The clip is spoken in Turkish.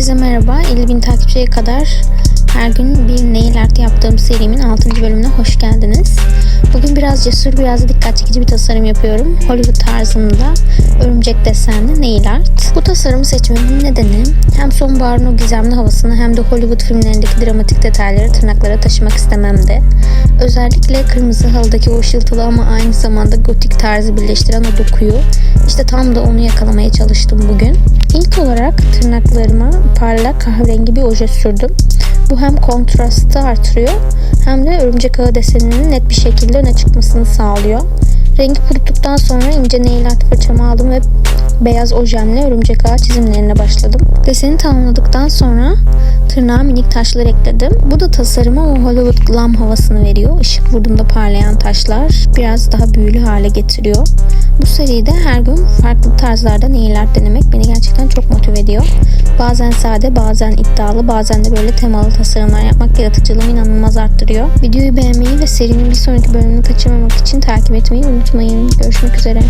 Herkese merhaba. 50 bin takipçiye kadar her gün bir nail art yaptığım serimin 6. bölümüne hoş geldiniz. Bugün biraz cesur, biraz da dikkat çekici bir tasarım yapıyorum. Hollywood tarzında örümcek desenli nail art. Bu tasarımı seçmemin nedeni hem sonbaharın o gizemli havasını hem de Hollywood filmlerindeki dramatik detayları tırnaklara taşımak istememdi. Özellikle kırmızı halıdaki o ışıltılı ama aynı zamanda gotik tarzı birleştiren o dokuyu işte tam da onu yakalamaya çalıştım bugün. İlk olarak tırnaklarıma parlak kahverengi bir oje sürdüm. Bu hem kontrastı artırıyor hem de örümcek ağı deseninin net bir şekilde öne çıkmasını sağlıyor. Rengi kuruttuktan sonra ince nail art fırçamı aldım ve beyaz ojenle örümcek ağı çizimlerine başladım. Deseni tamamladıktan sonra tırnağa minik taşlar ekledim. Bu da tasarıma o Hollywood glam havasını veriyor. Işık vurduğunda parlayan taşlar biraz daha büyülü hale getiriyor. Bu seride her gün farklı tarzlarda nail art denemek beni gerçekten çok motive ediyor. Bazen sade, bazen iddialı, bazen de böyle temalı tasarımlar yapmak yaratıcılığımı inanılmaz arttırıyor. Videoyu beğenmeyi ve serinin bir sonraki bölümünü kaçırmamak için takip etmeyi unutmayın. Görüşmek üzere.